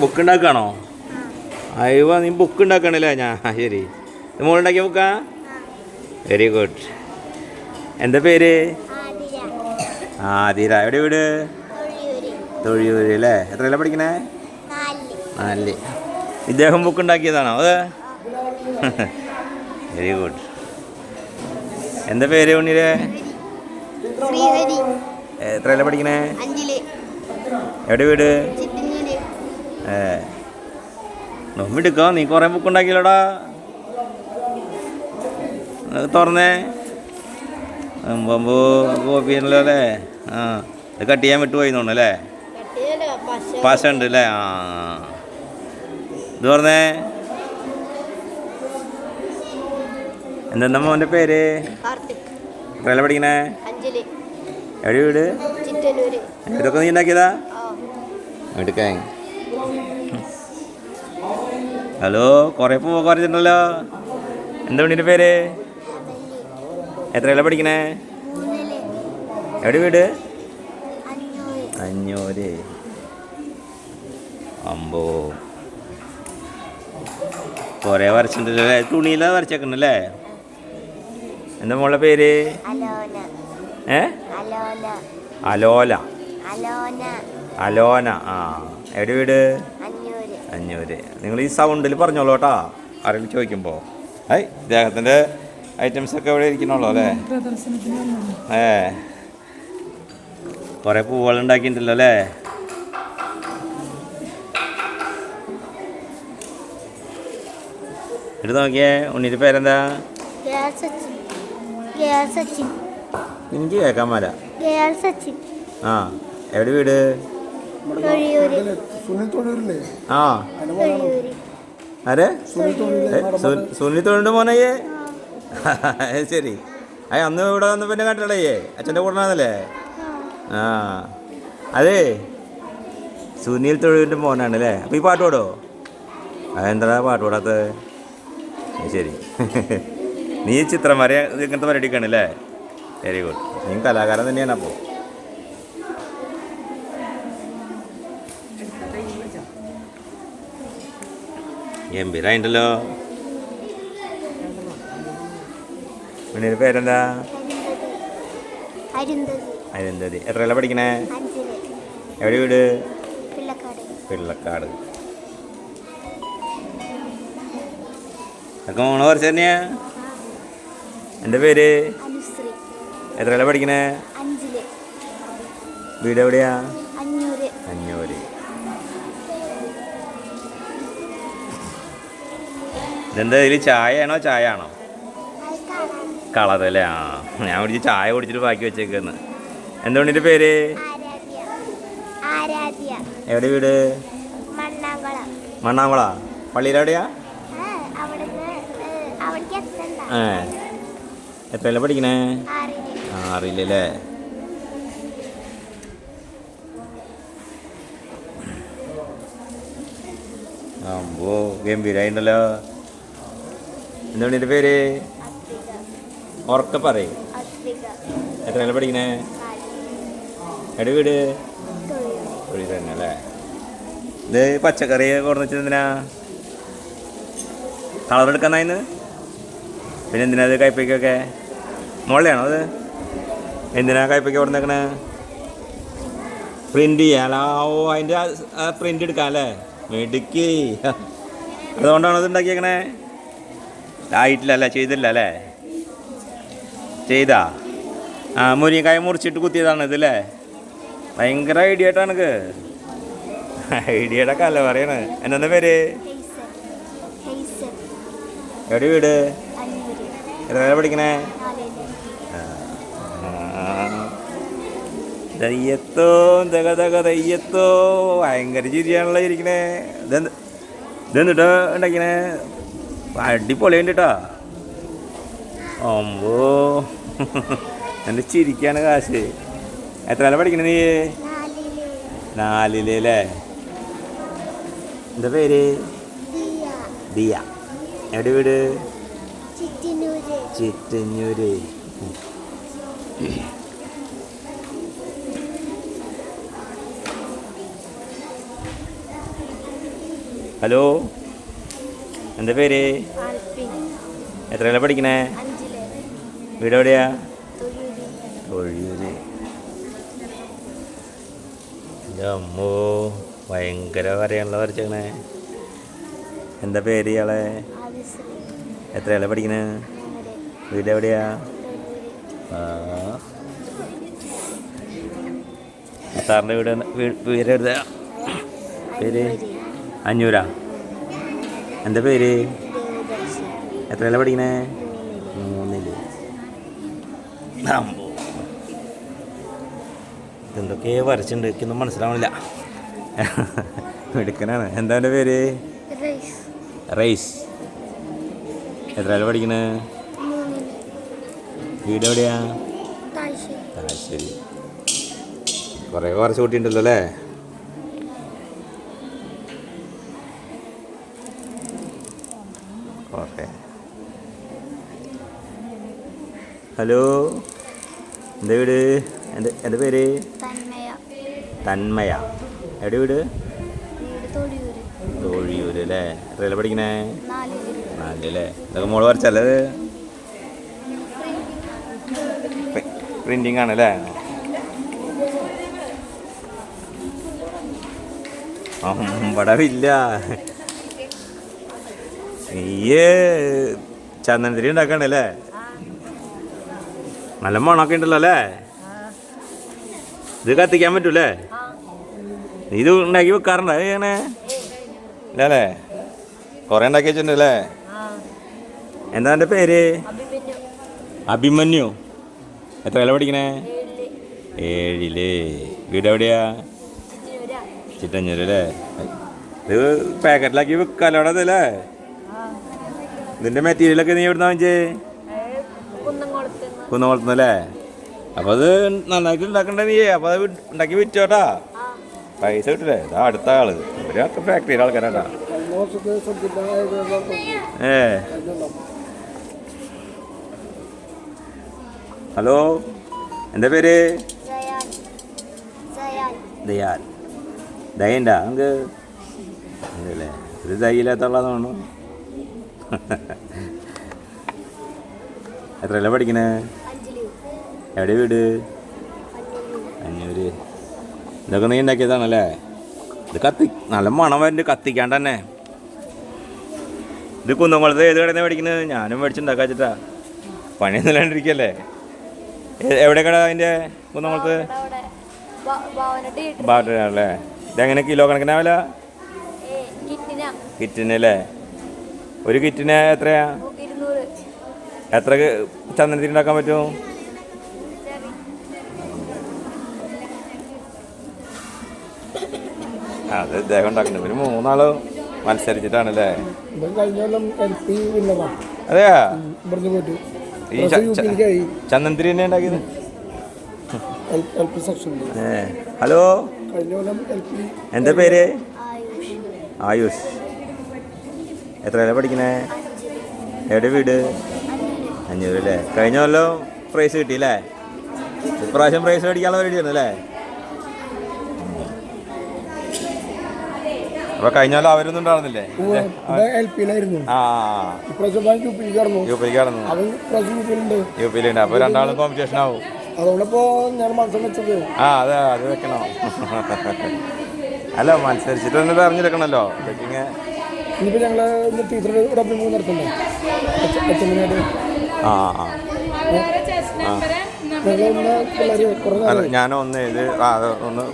Book ഉണ്ടാക്കുകയാണോ അയ്യോ നീ book ഉണ്ടാക്കണല്ലേ ഞാൻ ശരി. മോളുണ്ടാക്കിയ ബുക്കാ വെരി ഗുഡ് എന്താ പേര്? ആതിര. എവിടെ വീട്? തൊഴിയൂര്. അല്ലേ? എത്രയല്ല പഠിക്കണേ? നാല്. ഇദ്ദേഹം ബുക്ക് ഉണ്ടാക്കിയതാണോ അത്? വെരി ഗുഡ് എന്താ പേര് ഉണ്ണിരെ എത്ര എത്രയല്ല പഠിക്കണേ? എവിടെ വീട്? ഏ. നോമ്പെടുക്കോ നീ കുറേ ബുക്ക് ഉണ്ടാക്കിയല്ലോടാ. തുറന്നേ. അമ്പമ്പോ കോപ്പിയല്ലോ അല്ലേ? ആ. ഇത് കട്ട് ചെയ്യാൻ വിട്ടുപോയി തോന്നുന്നു അല്ലേ? പശ ഉണ്ട്. അല്ലേ? ആ. ഇത് പറഞ്ഞേ എന്താ മോന്റെ പേര്? എത്രയല്ല പഠിക്കണേ? എവിടെ വീട്? ഇതൊക്കെ നീ ഉണ്ടാക്കിയതാ? എടുക്കാൻ. ഹലോ കുറേ പൂ കുറച്ചിട്ടുണ്ടല്ലോ എന്താ ഉണ്ണിന്റെ പേര്? എത്രയല്ല പഠിക്കണേ? എവിടെ വീട്? അഞ്ഞൂര്. അമ്പോ. കുറേ വരച്ചിട്ടുണ്ടല്ലോ അല്ലേ? തുണിയില വരച്ചേക്കണല്ലേ? എന്താ മോളെ പേര്? ഏ? അലോല. അലോന. ആ. എവിടെ വീട്? അഞ്ഞൂറ് നിങ്ങൾ ഈ സൗണ്ടിൽ പറഞ്ഞോളൂ കേട്ടോ. ആരെങ്കിലും ചോദിക്കുമ്പോൾ ഐ ഇദ്ദേഹത്തിന്റെ ഐറ്റംസ് ഒക്കെ ഇവിടെ ഇരിക്കണുള്ളൂ അല്ലേ? ഏ. കുറേ പൂവുകൾ ഉണ്ടാക്കിയിട്ടുണ്ടല്ലോ അല്ലേ? എടുത്ത് നോക്കിയേ ഉണ്ണിയുടെ പേരെന്താ? എനിക്ക് കേൾക്കാൻ മേല. സച്ചിൻ. ആ എവിടെ വീട്? ആ. ആരെ? സുനിൽ തൊഴിലുണ്ട് തൊഴിലിന്റെ മോനയ്യേ? ശരി. അയ്യ അന്ന് ഇവിടെ വന്ന് പിന്നെ കണ്ടിട്ടേ അച്ഛന്റെ കൂടെ ആ. അതെ. സുനിൽ തൊഴിലിന്റെ മോനാണ് അല്ലേ അപ്പോൾ ഈ പാട്ട് പാടോ അതെന്താ പാട്ട് പാടാത്തത്? ശരി. നീ ചിത്രം വരെ ഇങ്ങനത്തെ പരിപാടിക്കാണ് അല്ലേ വെരി ഗുഡ് നീ കലാകാരൻ തന്നെയാണ് അപ്പോൾ ഗംഭീരായിട്ടുണ്ടല്ലോ മണിയുടെ പേരെന്താ? അരുന്തതി എത്ര എത്രയല്ല പഠിക്കണേ? എവിടെ വീട്? പിള്ളക്കാട്. പിള്ളക്കാട്. ഒക്കെ മോൾ കുറച്ച് തന്നെയാ. എന്റെ പേര്? എത്ര എത്രയല്ല പഠിക്കണേ? വീട് എവിടെയാ? ഇതെന്താ ഇതിൽ ചായ ആണോ ചായ ആണോ കളർ അല്ലേ ആ ഞാൻ കുടിച്ച് ചായ കുടിച്ചിട്ട് ബാക്കി വെച്ചേക്കുന്നു. എന്തുകൊണ്ടിന്റെ പേര്? എവിടെ വീട്? മണ്ണാങ്കുളം പള്ളിയിൽ എവിടെയാ? ഏ, എത്രയല്ല പഠിക്കണേ? അറിയില്ലല്ലേ അമ്പോ ഗംഭീരായിട്ടുണ്ടല്ലോ എന്താണ് എന്റെ പേര്? ഉറക്ക പറയും എത്രയല്ല പഠിക്കണേ? എടെ വീട്? ഒഴി തന്നെ അല്ലേ? ഇത് പച്ചക്കറി കൊടുന്ന് വെച്ചത് എന്തിനാ കളർ എടുക്കാന്നായിന്ന് പിന്നെ എന്തിനാ അത് കയ്പയ്ക്കൊക്കെ മുകളിലാണോ അത്? എന്തിനാ കയ്പയ്ക്ക് കൊടുന്നേക്കണേ പ്രിന്റ് ചെയ്യാൻ. ഓ അതിന്റെ പ്രിന്റ് എടുക്കാം അല്ലേ? മെടുക്കി. അതുകൊണ്ടാണോ ഇത് ഉണ്ടാക്കിയേക്കണേ? ആയിട്ടില്ല ചെയ്തില്ല അല്ലേ ചെയ്താ? ആ മുരിങ്ങക്കായ മുറിച്ചിട്ട് കുത്തിയതാണ് ഇതല്ലേ ഭയങ്കര ഐഡിയ ആയിട്ടാണ് ഐഡിയയുടെ കല പറയണ? എന്നാ പേര്? എവിടെ വീട്? എത്ര പഠിക്കണേ? ദയ്യത്തോ ദഗ ദഗ ദയ്യത്തോ. ഭയങ്കര ചിരിയാണല്ലോ ഇരിക്കണേ. ഇതെന്ത് ഇതെന്നിട്ടോ ഉണ്ടാക്കണേ? അടിപൊളിയുണ്ട് കേട്ടോ ഒമ്പോ എന്റെ ചിരിക്കാണ് കാശ്. എത്ര പഠിക്കണേ നീ? നാലിൽ. അല്ലേ എന്താ പേര്? ദിയ. എവിടെ വീട്? ചിറ്റഞ്ഞൂര് ഹലോ? എന്താ പേര്? എത്ര എത്രയല്ല പഠിക്കണേ? അഞ്ചിൽ. വീട് എവിടെയാ? തൊഴിയൂര്. അമ്മോ ഭയങ്കര വരയാണല്ലോ വരച്ചേക്കണേ. എന്താ പേര് ഇയാളെ? എത്ര എത്രയല്ല പഠിക്കണേ? വീട് എവിടെയാ? സാറിന്റെ വീട് വീട് എവിടെയാ പേര്? അഞ്ഞൂരാ? എന്താ പേര്? എത്ര എത്രയല്ല പഠിക്കണേ? മൂന്നിൽ. ഇതെന്തൊക്കെ വരച്ചിട്ടുണ്ട് എനിക്കൊന്നും മനസ്സിലാവണില്ല. മിടുക്കനാണ്. എന്താ എന്റെ പേര്? റൈസ്. എത്ര എത്രയല്ല പഠിക്കണേ? വീട് എവിടെയാ? താഴ്ശ്ശേരി. ആ കുറേ കുറച്ച് കൂട്ടിയിട്ടുണ്ടല്ലോ അല്ലേ? ഓക്കെ. ഹലോ എന്താ വീട്? എന്റെ എന്റെ പേര്? തന്മയ. തന്മയ. എവിടെ വീട്? തോഴിയൂര് അല്ലേ? എത്രയല്ല പഠിക്കണേ? നാലിൽ നാല് അല്ലേ? ഇതൊക്കെ മോൾ വരച്ചല്ലേ പ്രിന്റിങ് ആണല്ലേ അമ്പടവില്ല നീയ് ചന്ദനത്തിരി ഉണ്ടാക്കണ്ടല്ലേ നല്ല മണമൊക്കെ ഉണ്ടല്ലോ അല്ലേ? ഇത് കത്തിക്കാൻ പറ്റൂലേ? ഇത് ഉണ്ടാക്കി വെക്കാറുണ്ട്? അങ്ങനെ ഇല്ലല്ലേ? കുറേ ഉണ്ടാക്കി വെച്ചിട്ടുണ്ടല്ലേ എന്താ എന്റെ പേര്? അഭിമന്യു. എത്ര വില പഠിക്കണേ? ഏഴിൽ. വീട് എവിടെയാ? ചിറ്റഞ്ഞൂര് അല്ലേ? ഇത് പാക്കറ്റിലാക്കി വെക്കാലോടെ അല്ലേ? ഇതിന്റെ മെറ്റീരിയലൊക്കെ നീ എവിടുന്ന വാങ്ങിച്ചേ? കുന്നംകുളത്ത് അപ്പൊ അപ്പോൾ അത് നന്നായിട്ട് ഉണ്ടാക്കണ്ടേ നീ അപ്പോൾ അത് ഉണ്ടാക്കി വിറ്റോട്ടാ. ആ. പൈസ കിട്ടില്ലേ ഇതാ അടുത്ത ആൾ. ഇവരൊക്കെ ഫാക്ടറിയിലെ ആൾക്കാരാട്ടാ. ഏ. ഹലോ? എന്താ പേര്? ദയാൽ. ദയുണ്ടാ നമുക്ക്? ഉണ്ടല്ലേ ഇത് ദയില്ലാത്തുള്ളതെന്ന് തോന്നുന്നു. എത്രയല്ല പഠിക്കണേ? എവിടെ വീട്? അഞ്ഞൂര്. ഇതൊക്കെ നീ ഉണ്ടാക്കിയതാണല്ലേ? ഇത് കത്തി നല്ല മണം വരുന്നുണ്ട് കത്തിക്കാണ്ട് തന്നെ. ഇത് കുന്നംകുളത്ത് ഏത് കടന്നാ മേടിക്കുന്നത് ഞാനും മേടിച്ചുണ്ടാക്കാ വെച്ചിട്ടാ പണിയൊന്നും ഇല്ലാണ്ടിരിക്കല്ലേ? എവിടെ കട അതിന്റെ കുന്നംകുളത്ത്? ബാറ്ററി ആണല്ലേ ഇതെങ്ങനെ കിലോ കണക്കിനാ വില ഏ കിറ്റിന കിറ്റിന് അല്ലേ ഒരു കിറ്റിന് എത്രയാ? എത്ര ചന്ദനത്തിൽ ഉണ്ടാക്കാൻ പറ്റുമോ അത് ഇദ്ദേഹം ഉണ്ടാക്കുന്നു ഒരു മൂന്നാൾ മത്സരിച്ചിട്ടാണല്ലേ? അതെയാ? ഈ ചന്ദനത്തിരി തന്നെ ഉണ്ടാക്കിയത്? ഹലോ? എന്താ പേര്? ആയുഷ്. ആയുഷ്. എത്രയല്ല പഠിക്കണേ? എവിടെ വീട്? അഞ്ഞൂറ് അല്ലേ? കഴിഞ്ഞ കൊല്ലം പ്രൈസ് കിട്ടി അല്ലേ ഇപ്രാവശ്യം പ്രൈസ് മേടിക്കാനുള്ള റെഡിയാണ് അല്ലേ? അപ്പൊ കഴിഞ്ഞ കൊല്ലം അവരൊന്നും ഉണ്ടായിരുന്നില്ലേ? യു പിയിലുണ്ട്. അപ്പൊ രണ്ടാളും കോമ്പറ്റീഷൻ ആവും. അതുകൊണ്ടിപ്പോ ഞാൻ മത്സരം വെച്ചത്. ആ അതെ അത് വെക്കണം. അല്ല മത്സരിച്ചിട്ട് ഒന്ന് ഇതൊക്കെ ഇനിയിപ്പോ ഞങ്ങൾ ഇന്ന് ടീച്ചർ ഡബ്ല്യൂ മൂന്ന് നടത്തണ്ടേ അച്ഛനായിട്ട് ആ ആ. ഞങ്ങൾ ഒന്ന് കുറെ ഞാനൊന്ന് ഇത് ആ ഒന്ന്